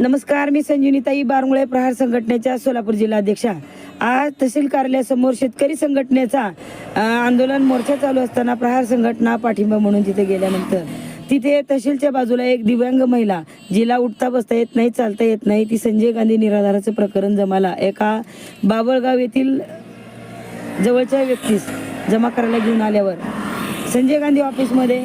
नमस्कार मी संजीवनीताई बारमुळे प्रहार संघटनेच्या सोलापूर जिल्हाध्यक्षा. आज तहसील कार्यालयासमोर शेतकरी संघटनेचा आंदोलन मोर्चा चालू असताना प्रहार संघटना पाठिंबा म्हणून तिथे गेल्यानंतर तिथे तहसीलच्या बाजूला एक दिव्यांग महिला जिला उठता बसता येत नाही चालता येत नाही ती संजय गांधी निराधाराचं प्रकरण जमाला. एका बाबळगाव येथील जवळच्या व्यक्तीस जमा करायला घेऊन आल्यावर संजय गांधी ऑफिसमध्ये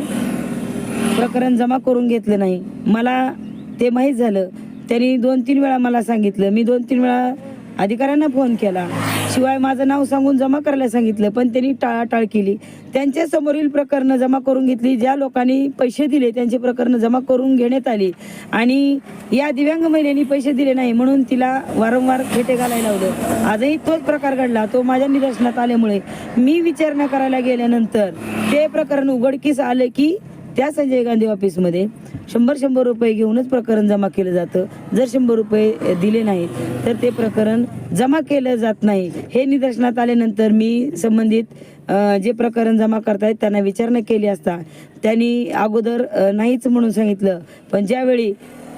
प्रकरण जमा करून घेतलं नाही. मला ते माहीत झालं त्यांनी दोन तीन वेळा मला सांगितलं. मी दोन तीन वेळा अधिकाऱ्यांना फोन केला. शिवाय माझं नाव सांगून जमा करायला सांगितलं पण त्यांनी टाळाटाळ केली. त्यांच्या समोरील प्रकरणं जमा करून घेतली. ज्या लोकांनी पैसे दिले त्यांचे प्रकरणं जमा करून घेण्यात आली. आणि या दिव्यांग महिलेनी पैसे दिले नाही म्हणून तिला वारंवार खेटे घालायला लावलं. आजही तोच प्रकार घडला. तो माझ्या निदर्शनात आल्यामुळे. मी विचारणा करायला गेल्यानंतर ते प्रकरण उघडकीस आलं की त्या संजय गांधी ऑफिसमध्ये शंभर शंभर रुपये घेऊनच प्रकरण जमा केलं जातं. जर शंभर रुपये दिले नाहीत तर ते प्रकरण जमा केलं जात नाही. हे निदर्शनात आल्यानंतर मी संबंधित जे प्रकरण जमा करतायत त्यांना विचारणा केली असता त्यांनी अगोदर नाहीच म्हणून सांगितलं. पण ज्यावेळी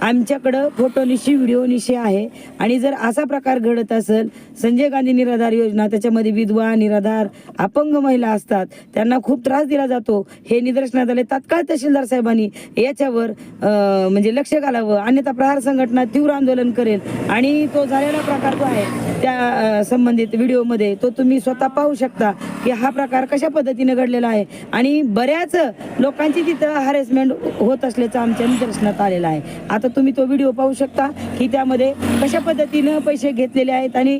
आमच्याकडं फोटोनिशी व्हिडिओनिशी आहे. आणि जर असा प्रकार घडत असेल संजय गांधी निराधार योजना त्याच्यामध्ये विधवा निराधार अपंग महिला असतात त्यांना खूप त्रास दिला जातो. हे निदर्शनात आले तात्काळ तहसीलदार साहेबांनी याच्यावर म्हणजे लक्ष घालावं अन्यथा प्रहार संघटना तीव्र आंदोलन करेल. आणि तो झालेला प्रकार जो आहे त्या संबंधित व्हिडिओमध्ये तो तुम्ही स्वतः पाहू शकता की हा प्रकार कशा पद्धतीने घडलेला आहे. आणि बऱ्याच लोकांची तिथं हॅरेसमेंट होत असल्याचं आमच्या निदर्शनात आलेलं आहे. आता तुम्ही तो व्हिडिओ पाहू शकता की त्यामध्ये कशा पद्धतीनं पैसे घेतलेले आहेत आणि